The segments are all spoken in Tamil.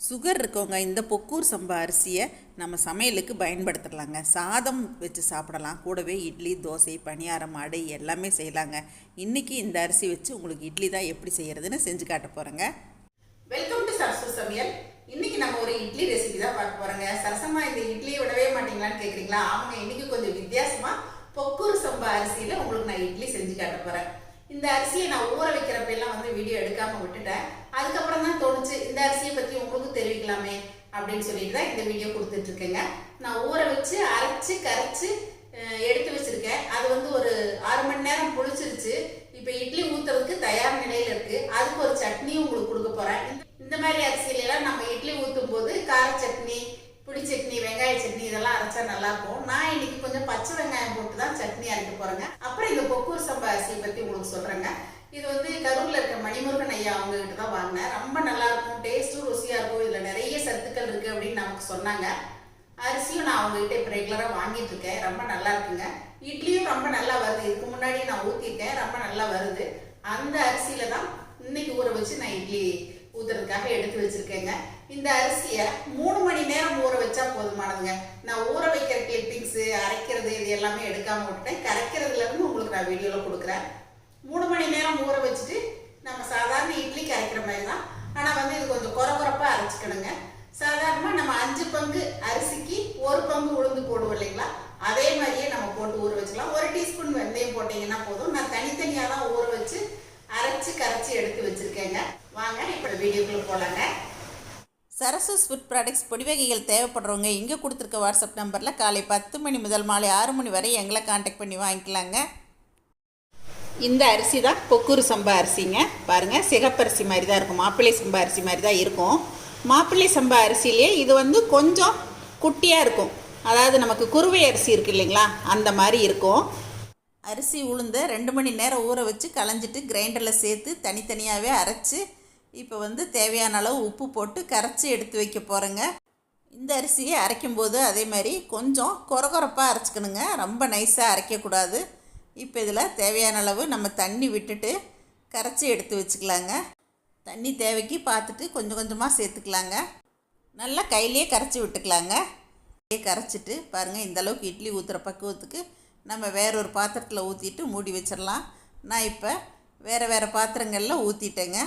சுகர் இருக்கவங்க இந்த பொக்கூர் சம்பா அரிசியை நம்ம சமையலுக்கு பயன்படுத்தலாங்க. சாதம் வச்சு சாப்பிடலாம். கூடவே இட்லி தோசை பணியாரம் அடை எல்லாமே செய்யலாங்க. இன்றைக்கி இந்த அரிசி வச்சு உங்களுக்கு இட்லி தான் எப்படி செய்கிறதுன்னு செஞ்சு காட்ட போகிறேங்க வெல்கம் டு சரசு சமையல். இன்றைக்கி நம்ம ஒரு இட்லி ரெசிபி தான் பார்க்க போகிறோங்க சரசமா இந்த இட்லியை விடவே மாட்டீங்களான்னு கேட்குறீங்களா ஆமாங்க இன்றைக்கி கொஞ்சம் வித்தியாசமாக பொக்கூர் சம்பா அரிசியில் உங்களுக்கு நான் இட்லி செஞ்சு காட்ட போகிறேன் இந்த அரிசியை நான் ஊற வைக்கிறப்பெல்லாம் வந்து வீடியோ எடுக்காம விட்டுட்டேன். அதுக்கப்புறம் தான் தோணுச்சு இந்த அரிசியை பற்றி உங்களுக்கு தெரிவிக்கலாமே அப்படின்னு சொல்லிட்டு தான் இந்த வீடியோ கொடுத்துட்டு இருக்கேங்க. நான் ஊற வச்சு அரைச்சு கரைச்சு எடுத்து வச்சிருக்கேன். அது வந்து ஒரு ஆறு மணி நேரம் புளிச்சிருச்சு. இப்போ இட்லி ஊத்துறதுக்கு தயார் நிலையில இருக்கு. அதுக்கு ஒரு சட்னியும் உங்களுக்கு கொடுக்க போறேன். இந்த- மாதிரி அரிசியிலலாம் நம்ம இட்லி ஊற்றும் போது கார சட்னி புளி சட்னி வெங்காய சட்னி இதெல்லாம் அரைச்சா நல்லா இருக்கும். நான் இன்னைக்கு கொஞ்சம் பச்சை வெங்காயம் போட்டு தான் சட்னி அரைக்க போறேங்க. அப்புறம் இந்த பொக்கூர் சம்பா அரிசியை பத்தி உங்களுக்கு சொல்றேங்க. இது வந்து கரூர்ல இருக்க மணிமுருகன் ஐயா அவங்க கிட்ட தான் வாங்கினேன். ரொம்ப நல்லா இருக்கும் டேஸ்ட்டும் ருசியா இருக்கும். இதுல நிறைய சத்துக்கள் இருக்கு அப்படின்னு நமக்கு சொன்னாங்க. அரிசியும் நான் அவங்க கிட்ட இப்போ ரெகுலராக வாங்கிட்டு இருக்கேன். ரொம்ப நல்லா இருக்குங்க. இட்லியும் ரொம்ப நல்லா வருது. இதுக்கு முன்னாடி நான் ஊற்றிருக்கேன் ரொம்ப நல்லா வருது. அந்த அரிசியில தான் இன்னைக்கு ஊற வச்சு நான் இட்லி ஊத்துறதுக்காக எடுத்து வச்சிருக்கேங்க. இந்த அரிசியை மூணு மணி நேரம் ஊற வச்சா போதுமானதுங்க. நான் ஊற வைக்கிற கிளிப்பிங்ஸ் அரைக்கிறது இது எல்லாமே எடுக்காம விட்டுட்டேன். கரைக்கிறதுல இருந்து உங்களுக்கு நான் வீடியோல கொடுக்குறேன். மூணு மணி நேரம் ஊற வச்சுட்டு நம்ம சாதாரண இட்லிக்கு அரைக்கிற மாதிரி தான் ஆனால் வந்து இது கொஞ்சம் குறகுறப்பாக அரைச்சிக்கணுங்க. சாதாரணமாக நம்ம அஞ்சு பங்கு அரிசிக்கு ஒரு பங்கு உளுந்து போடுவோம் இல்லைங்களா? அதே மாதிரியே நம்ம போட்டு ஊற வச்சுக்கலாம். ஒரு டீஸ்பூன் வெந்தயம் போட்டிங்கன்னா போதும். நான் தனித்தனியாக தான் ஊற வச்சு அரைச்சி கரைச்சி எடுத்து வச்சுருக்கேங்க. வாங்க இப்போ வீடியோக்குள்ளே போலாங்க. சரசு ஸ்வீட் ப்ராடக்ட்ஸ் பொடி வகைகள் தேவைப்படுறவங்க இங்கே கொடுத்துருக்க வாட்ஸ்அப் நம்பரில் காலை பத்து மணி முதல் மாலை ஆறு மணி வரை எங்களை காண்டாக்ட் பண்ணி வாங்கிக்கலாங்க. இந்த அரிசி தான் பொக்கூறு சம்பா அரிசிங்க. பாருங்கள் சிகப்பரிசி மாதிரி தான் இருக்கும். மாப்பிள்ளை சம்பா அரிசி மாதிரி தான் இருக்கும். மாப்பிள்ளை சம்பா அரிசியிலே இது வந்து கொஞ்சம் குட்டியாக இருக்கும். அதாவது நமக்கு குருவை அரிசி இருக்கு இல்லைங்களா? அந்த மாதிரி இருக்கும். அரிசி உளுந்த ரெண்டு மணி நேரம் ஊற வச்சு களைஞ்சிட்டு கிரைண்டரில் சேர்த்து தனித்தனியாகவே அரைச்சி இப்போ வந்து தேவையான அளவு உப்பு போட்டு கரைச்சி எடுத்து வைக்க போகிறேங்க இந்த அரிசியை அரைக்கும்போது அதே மாதிரி கொஞ்சம் கொரகொரப்பாக அரைச்சிக்கணுங்க. ரொம்ப நைஸாக அரைக்கக்கூடாது. இப்போ இதில் தேவையான அளவு நம்ம தண்ணி விட்டுட்டு கரைச்சி எடுத்து வச்சுக்கலாங்க. தண்ணி தேவைக்கு பார்த்துட்டு கொஞ்சம் கொஞ்சமாக சேர்த்துக்கலாங்க. நல்லா கையிலேயே கரைச்சி விட்டுக்கலாங்க. கரைச்சிட்டு பாருங்கள் இந்த அளவுக்கு இட்லி ஊற்றுற பக்குவத்துக்கு நம்ம வேற ஒரு பாத்திரத்தில் ஊற்றிட்டு மூடி வச்சிடலாம். நான் இப்போ வேறு வேறு பாத்திரங்களில் ஊற்றிட்டேங்க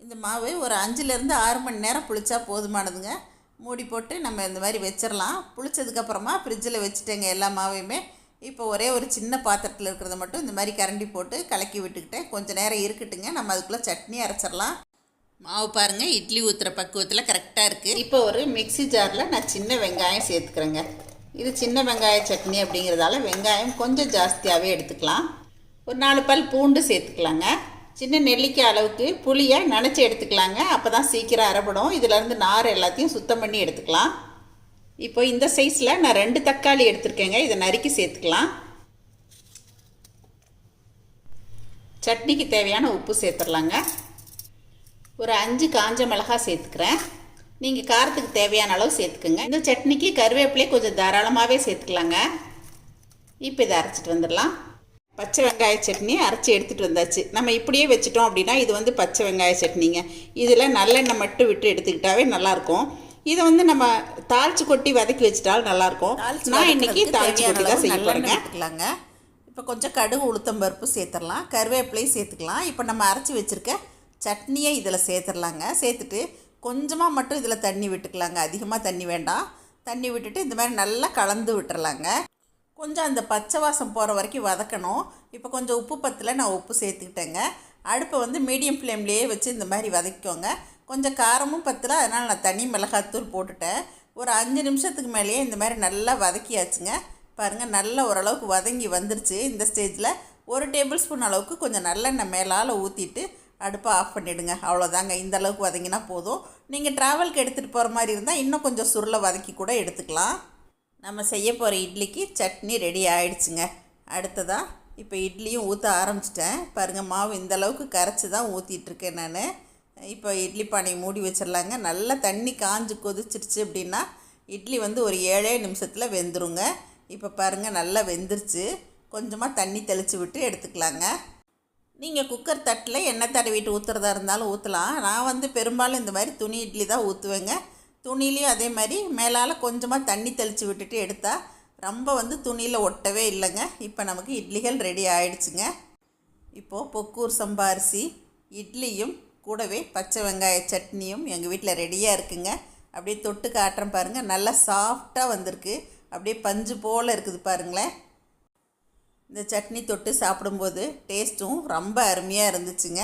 இந்த மாவு ஒரு அஞ்சுலேருந்து ஆறு மணி நேரம் புளிச்சா போதுமானதுங்க. மூடி போட்டு நம்ம இந்த மாதிரி வச்சிடலாம். புளிச்சதுக்கப்புறமா ஃப்ரிட்ஜில் வச்சுட்டேங்க எல்லா மாவையுமே. இப்போ ஒரே ஒரு சின்ன பாத்திரத்தில் இருக்கிறத மட்டும் இந்த மாதிரி கரண்டி போட்டு கலக்கி விட்டுக்கிட்டேன் கொஞ்சம் நேரம் இருக்கட்டுங்க. நம்ம அதுக்குள்ளே சட்னி அரைச்சிடலாம். மாவு பாருங்கள் இட்லி ஊற்றுற பக்குவத்தில் கரெக்டாக இருக்குது இப்போ ஒரு மிக்ஸி ஜாரில் நான் சின்ன வெங்காயம் சேர்த்துக்கிறேங்க. இது சின்ன வெங்காய சட்னி அப்படிங்கிறதால வெங்காயம் கொஞ்சம் ஜாஸ்தியாகவே எடுத்துக்கலாம். ஒரு நாலு பல் பூண்டு சேர்த்துக்கலாங்க. சின்ன நெல்லிக்காய் அளவுக்கு புளியை நினச்சி எடுத்துக்கலாங்க. அப்போ தான் சீக்கிரம் அரைப்படும் இதிலேருந்து நார் எல்லாத்தையும் சுத்தம் பண்ணி எடுத்துக்கலாம். இப்போ இந்த சைஸில் நான் ரெண்டு தக்காளி எடுத்திருக்கேங்க. இதை நறுக்கி சேர்த்துக்கலாம். சட்னிக்கு தேவையான உப்பு சேர்த்துடலாங்க. ஒரு அஞ்சு காஞ்ச மிளகாய் சேர்த்துக்கிறேன். நீங்கள் காரத்துக்கு தேவையான அளவு சேர்த்துக்குங்க. இந்த சட்னிக்கு கருவேப்பிலையே கொஞ்சம் தாராளமாகவே சேர்த்துக்கலாங்க. இப்போ இதை அரைச்சிட்டு வந்துடலாம். பச்சை வெங்காய சட்னி அரைச்சி எடுத்துகிட்டு வந்தாச்சு. நம்ம இப்படியே வச்சுட்டோம் அப்படின்னா இது வந்து பச்சை வெங்காய சட்னிங்க. இதில் நல்லெண்ணெய் மட்டும் விட்டு எடுத்துக்கிட்டாவே நல்லாயிருக்கும். இதை வந்து நம்ம தாளிச்சு கொட்டி வதக்கி வச்சுட்டாலும் நல்லாயிருக்கும். நான் இன்னைக்கு தாளிச்சு கொட்டி தான் செய்ய போகிறேங்க எடுத்துக்கலாங்க. இப்போ கொஞ்சம் கடுகு உளுத்தம் பருப்பு சேர்த்துடலாம். கருவேப்பிலையும் சேர்த்துக்கலாம். இப்போ நம்ம அரைச்சி வச்சுருக்க சட்னியை இதில் சேர்த்துடலாங்க. சேர்த்துட்டு கொஞ்சமாக மட்டும் இதில் தண்ணி விட்டுக்கலாங்க. அதிகமாக தண்ணி வேண்டாம். தண்ணி விட்டுட்டு இந்த மாதிரி நல்லா கலந்து விட்டுறலாங்க. கொஞ்சம் அந்த பச்சை வாசம் போகிற வரைக்கும் வதக்கணும். இப்போ கொஞ்சம் உப்பு பத்தில் நான் உப்பு சேர்த்துக்கிட்டேங்க. அடுப்பை வந்து மீடியம் ஃப்ளேம்லேயே வச்சு இந்த மாதிரி வதக்கிக்கோங்க. கொஞ்சம் காரமும் பத்தல அதனால் நான் தனி மிளகாத்தூள் போட்டுட்டேன். ஒரு அஞ்சு நிமிஷத்துக்கு மேலேயே இந்த மாதிரி நல்லா வதக்கியாச்சுங்க. பாருங்கள் நல்லா ஓரளவுக்கு வதங்கி வந்துருச்சு இந்த ஸ்டேஜில். ஒரு டேபிள் ஸ்பூன் அளவுக்கு கொஞ்சம் நல்லெண்ணெய் மேலால் ஊற்றிட்டு அடுப்பை ஆஃப் பண்ணிவிடுங்க அவ்வளோதாங்க. இந்த அளவுக்கு வதங்கினா போதும். நீங்கள் ட்ராவலுக்கு எடுத்துகிட்டு போகிற மாதிரி இருந்தால் இன்னும் கொஞ்சம் சுருளை வதக்கி கூட எடுத்துக்கலாம். நம்ம செய்ய போகிற இட்லிக்கு சட்னி ரெடி ஆயிடுச்சுங்க. அடுத்ததாக இப்போ இட்லியும் ஊற்ற ஆரம்பிச்சிட்டேன். பாருங்கள் மாவு இந்த அளவுக்கு கரைச்சி தான் ஊற்றிட்டுருக்கேன் நான். இப்போ இட்லி பானையை மூடி வச்சிடலாங்க. நல்லா தண்ணி காஞ்சு கொதிச்சிருச்சு அப்படின்னா இட்லி வந்து ஒரு ஏழே நிமிஷத்தில் வெந்துருங்க. இப்போ பாருங்கள் நல்லா வெந்துருச்சு. கொஞ்சமாக தண்ணி தெளித்து விட்டு எடுத்துக்கலாங்க. நீங்கள் குக்கர் தட்டில் எண்ணெய் தடவிட்டு ஊற்றுறதா இருந்தாலும் ஊற்றலாம் நான் வந்து பெரும்பாலும் இந்த மாதிரி துணி இட்லி தான் ஊற்றுவேங்க துணிலையும் அதே மாதிரி மேலால் கொஞ்சமாக தண்ணி தெளித்து விட்டுட்டு எடுத்தால் ரொம்ப வந்து துணியில் ஒட்டவே இல்லைங்க. இப்போ நமக்கு இட்லிகள் ரெடி ஆயிடுச்சுங்க. இப்போது பொக்கூர் சம்பா அரிசி இட்லியும் கூடவே பச்சை வெங்காய சட்னியும் எங்கள் வீட்டில் ரெடியாக இருக்குங்க. அப்படியே தொட்டு காட்டுறேன் பாருங்கள் நல்லா சாஃப்டாக வந்திருக்கு. அப்படியே பஞ்சு போல் இருக்குது பாருங்களேன். இந்த சட்னி தொட்டு சாப்பிடும்போது டேஸ்ட்டும் ரொம்ப அருமையாக இருந்துச்சுங்க.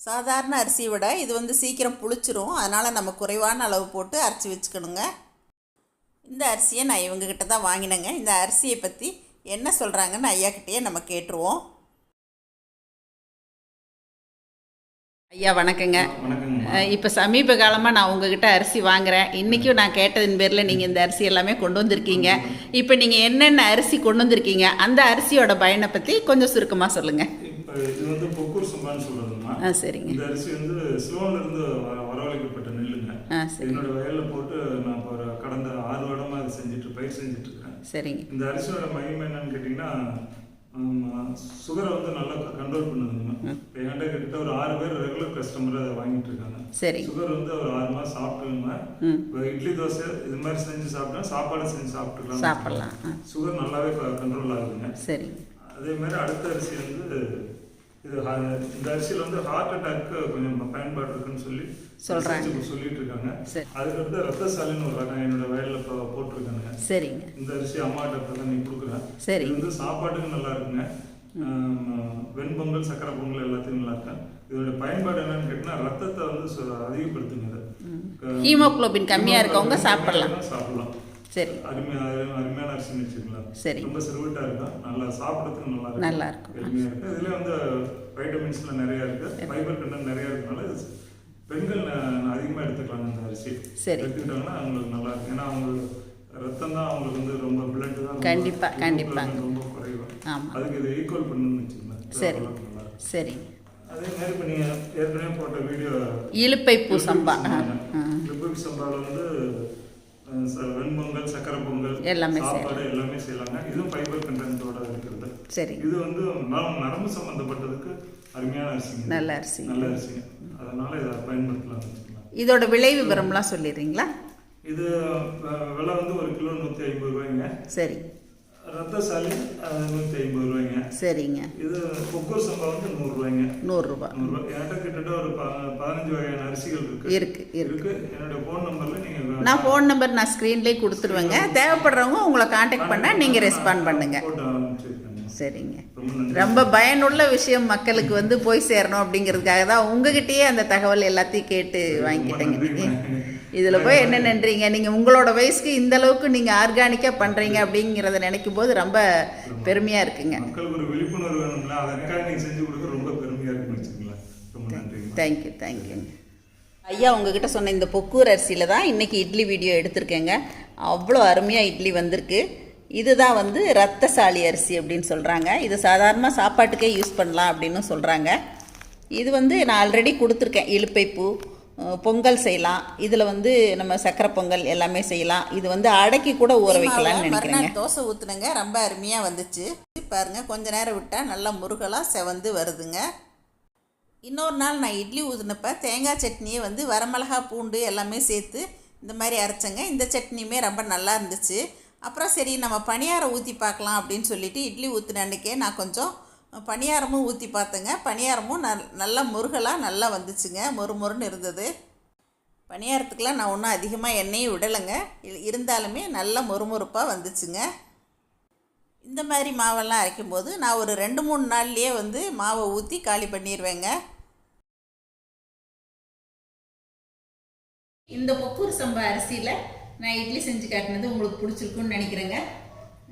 சாதாரண அரிசியை விட இது வந்து சீக்கிரம் புளிச்சிரும். அதனால் நம்ம குறைவான அளவு போட்டு அரைச்சி வச்சுக்கணுங்க. இந்த அரிசியை நான் இவங்கக்கிட்ட தான் வாங்கினேங்க. இந்த அரிசியை பற்றி என்ன சொல்கிறாங்கன்னு ஐயாக்கிட்டேயே நம்ம கேட்டுருவோம். ஐயா வணக்கங்க. இப்போ சமீப காலமாக நான் உங்ககிட்ட அரிசி வாங்குறேன். இன்றைக்கும் நான் கேட்டதின் பேரில் நீங்கள் இந்த அரிசி எல்லாமே கொண்டு வந்திருக்கீங்க. இப்போ நீங்கள் என்னென்ன அரிசி கொண்டு வந்திருக்கீங்க? அந்த அரிசியோட பயனை பற்றி கொஞ்சம் சுருக்கமாக சொல்லுங்கள் இது வந்து பொக்கூர் சம்பான்னு சொல்றதுமா ஆ சரிங்க. இந்த அரிசி வந்து சிலோன்ல இருந்து வ- வரவழைக்கப்பட்ட நெல்லுங்க. ஆ சரி என்னோட வயல்ல போட்டு நான் இப்போ கடந்த ஆறு வருடமா அதை செஞ்சுட்டு பயிர் செஞ்சுட்டு இருக்கேன். சரிங்க. இந்த அரிசியோட மகிமை என்னன்னு கேட்டிங்கன்னா சுகரை வந்து நல்லா கண்ட்ரோல் பண்ணுதுங்க. இப்போ என்கிட்ட கிட்ட ஒரு ஆறு பேர் ரெகுலர் கஸ்டமர் அதை வாங்கிட்டு இருக்காங்க. சரிங்க சுகர் வந்து ஒரு ஆறு மாதம் சாப்பிட்டுங்க இப்போ இட்லி தோசை இது மாதிரி செஞ்சு சாப்பிட்டா சாப்பாடு செஞ்சு சாப்பிட்டுக்கலாம் சாப்பிட்லாம். சுகர் நல்லாவே கண்ட்ரோல் ஆகுதுங்க. சரிங்க அதே மாதிரி அடுத்த அரிசி வந்து இது இந்த அரிசியில் வந்து ஹார்ட் அட்டாக்கு கொஞ்சம் பயன்பாடு இருக்குன்னு சொல்லி சொல்றாங்க. சொல்லிட்டு இருக்காங்க. அதுக்கடுத்து ரத்தசாலின்னு ஒரு ரகம் என்னோட வயலில் போட்டிருக்காங்க சரிங்க. இந்த அரிசி அம்மாட்ட இப்போ தான் நீ கொடுக்குறேன். சரி. இது வந்து சாப்பாட்டுக்கு நல்லா இருக்குங்க. வெண்பொங்கல் சக்கரை பொங்கல் எல்லாத்தையும் நல்லா இருக்கும். இதோட பயன்பாடு என்னன்னு கேட்டிங்கன்னா ரத்தத்தை வந்து அதிகப்படுத்துங்க ஹீமோகுளோபின் கம்மியாக இருக்கவங்க சாப்பிடலாம். சாப்பிடலாம். சரி அருமையா அருமையான அரிசின்னு வச்சுக்கலாம் சரி. ரொம்ப சிறுவிட்டா இருக்கும் நல்லா சாப்பிடறதுக்கு நல்லா இருக்கும் நல்லா இருக்கும். எளிமையா இருக்கு இதுல வந்து வைட்டமின்ஸ்லாம் நிறைய இருக்கு ஃபைபர் கண்டென்ட் நிறைய இருக்கனால பெண்கள் ந- அதிகமா எடுத்துக்கலாம் இந்த அரிசி சரி. எடுத்துக்கிட்டாங்கன்னா அவங்களுக்கு நல்லா இருக்கும் ஏன்னா அவங்க ரத்தம் தான் அவங்களுக்கு வந்து ரொம்ப பிளட் தான் கண்டிப்பா, கண்டிப்பா. ரொம்ப குறைவு ஆமா. அதுக்கு இது ஈக்குவல் பண்ணணும்னு வச்சுக்கலாம் சரி. சரிங்க அதே மாதிரி இப்போ நீங்க ஏற்கனவே போட்ட வீடியோ இலுப்பை பூ சம்பா. லிப்பி சம்பாவில் வந்து வெண்பொங்கல் சக்கரை பொங்கல் எல்லாமே சாப்பாடு எல்லாமே செய்யலாங்க. இதுவும் ஃபைபர் கண்டென்ட்டோட இருக்கிறது. சரி. இது வந்து நரம் நரம்பு சம்பந்தப்பட்டதுக்கு அருமையான அரிசிங்க. நல்ல அரிசி நல்ல அரிசிங்க. அதனால இதை பயன்படுத்தலாம் இதோட விலை விவரம்லாம் சொல்லிடுறீங்களா? இது விலை வந்து ஒரு கிலோ நூற்றி ஐம்பது ரூபாய்ங்க. சரி. ரத்தசாலி நூற்றி ஐம்பது ரூபாய்ங்க. சரிங்க. இது கொக்கூர் சம்பா வந்து நூறுரூவாய்ங்க நூறுரூபா நூறுரூவா. என்கிட்ட கிட்டத்தட்ட ஒரு பதினஞ்சு வகையான அரிசிகள் இருக்கு. இருக்கு இருக்கு. என்னோட ஃபோன் நம்பர்ல நீங்க நான் ஃபோன் நம்பர் நான் ஸ்க்ரீன்லேயே கொடுத்துருவேங்க. தேவைப்படுறவங்க உங்களை காண்டாக்ட் பண்ணால் நீங்கள் ரெஸ்பாண்ட் பண்ணுங்க. போட்டு அனுப்பிச்சிருக்கேங்க சரிங்க. ரொம்ப பயனுள்ள விஷயம் மக்களுக்கு வந்து போய் சேரணும் அப்படிங்கிறதுக்காக தான் உங்ககிட்டயே அந்த தகவல் எல்லாத்தையும் கேட்டு வாங்கிக்கிட்டேங்க. நீங்கள் இதில் போய் என்ன நன்றீங்க? நீங்கள் உங்களோட வயசுக்கு இந்த அளவுக்கு நீங்கள் ஆர்கானிக்காக பண்ணுறீங்க அப்படிங்கிறத நினைக்கும் போது ரொம்ப பெருமையாக இருக்குங்க தேங்க்யூ தேங்க்யூங்க ஐயா உங்ககிட்ட சொன்ன இந்த பொக்கூர் அரிசியில் தான் இன்றைக்கி இட்லி வீடியோ எடுத்திருக்கேங்க. அவ்வளோ அருமையாக இட்லி வந்திருக்கு. இதுதான் வந்து ரத்தசாலி அரிசி அப்படின்னு சொல்கிறாங்க இது சாதாரணமாக சாப்பாட்டுக்கே யூஸ் பண்ணலாம் அப்படின்னு சொல்கிறாங்க இது வந்து நான் ஆல்ரெடி கொடுத்துருக்கேன். இலுப்பைப்பூ அஹ், பொங்கல் செய்யலாம். இதில் வந்து நம்ம சக்கரை பொங்கல் எல்லாமே செய்யலாம். இது வந்து அடக்கி கூட ஊற வைக்கலாம்னு நினைக்கிறேங்க. தோசை ஊற்றுனங்க ரொம்ப அருமையாக வந்துச்சு. பாருங்க கொஞ்ச நேரம் விட்டால் நல்லா முருகலாக செவந்து வருதுங்க. இன்னொரு நாள் நான் இட்லி ஊதுனப்ப தேங்காய் சட்னியை வந்து வரமிளகா பூண்டு எல்லாமே சேர்த்து இந்த மாதிரி அரைச்சேங்க. இந்த சட்னியுமே ரொம்ப நல்லா இருந்துச்சு. அப்புறம் சரி நம்ம பணியாரம் ஊற்றி பார்க்கலாம் அப்படின்னு சொல்லிட்டு இட்லி ஊற்றின அன்றைக்கே நான் கொஞ்சம் பணியாரமும் ஊற்றி பார்த்தேங்க. பணியாரமும் நல் நல்லா முருகலாக நல்லா வந்துச்சுங்க. மொறு மொறுன்னு இருந்தது. பணியாரத்துக்கெலாம் நான் ஒன்றும் அதிகமாக எண்ணெயும் விடலைங்க. இருந்தாலுமே நல்லா மொறுமொறுப்பாக வந்துச்சுங்க. இந்த மாதிரி மாவெல்லாம் அரைக்கும்போது நான் ஒரு ரெண்டு மூணு நாள்லேயே வந்து மாவை ஊற்றி காலி பண்ணிடுவேங்க இந்த பொக்கூர் சம்பா அரிசியில் நான் இட்லி செஞ்சு காட்டினது உங்களுக்கு பிடிச்சிருக்குன்னு நினைக்கிறேங்க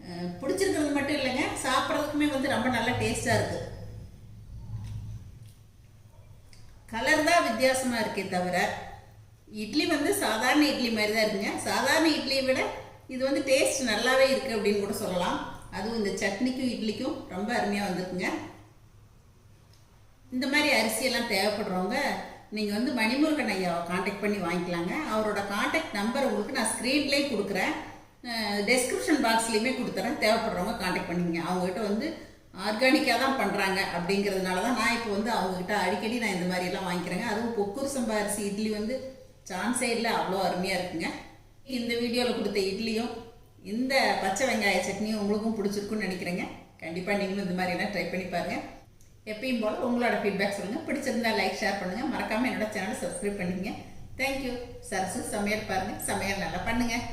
அஹ் பிடிச்சிருக்கிறது மட்டும் இல்லைங்க சாப்பிட்றதுக்குமே வந்து ரொம்ப நல்லா டேஸ்ட்டாக இருக்குது கலர் தான் வித்தியாசமாக இருக்கே தவிர இட்லி வந்து சாதாரண இட்லி மாதிரி தான் இருக்குங்க. சாதாரண இட்லியை விட இது வந்து டேஸ்ட் நல்லாவே இருக்குது அப்படின்னு கூட சொல்லலாம். அதுவும் இந்த சட்னிக்கும் இட்லிக்கும் ரொம்ப அருமையாக வந்திருக்குங்க. இந்த மாதிரி அரிசியெல்லாம் தேவைப்படுறவங்க நீங்கள் வந்து மணிமுருகன் ஐயாவை காண்டாக்ட் பண்ணி வாங்கிக்கலாங்க. அவரோட காண்டாக்ட் நம்பர் உங்களுக்கு நான் ஸ்க்ரீன்லேயே கொடுக்குறேன். டெஸ்கிரிப்ஷன் பாக்ஸ்லேயுமே கொடுத்துறேன். தேவைப்படுறவங்க காண்டாக்ட் பண்ணிக்கங்க. அவங்ககிட்ட வந்து ஆர்கானிக்காக தான் பண்ணுறாங்க அப்படிங்கிறதுனால தான் நான் இப்போ வந்து அவங்கக்கிட்ட அடிக்கடி நான் இந்த மாதிரியெல்லாம் வாங்கிக்கிறேங்க. அதுவும் பொக்கூர் சம்பா அரிசி இட்லி வந்து சான்ஸே இல்லை. அவ்வளோ அருமையாக இருக்குங்க. இந்த வீடியோவில் கொடுத்த இட்லியும் இந்த பச்சை வெங்காய சட்னியும் உங்களுக்கும் பிடிச்சிருக்குன்னு நினைக்கிறேங்க. கண்டிப்பாக நீங்களும் இந்த மாதிரிலாம் ட்ரை பண்ணி பாருங்கள் எப்பயும் போல் உங்களோட ஃபீட்பேக் சொல்லுங்கள் பிடிச்சிருந்தா லைக் ஷேர் பண்ணுங்கள் மறக்காமல் என்னோட சேனலை சப்ஸ்கிரைப் பண்ணிக்கங்க. தேங்க்யூ சரசு சமையல் பாருங்கள் சமையல் நல்லா பண்ணுங்கள்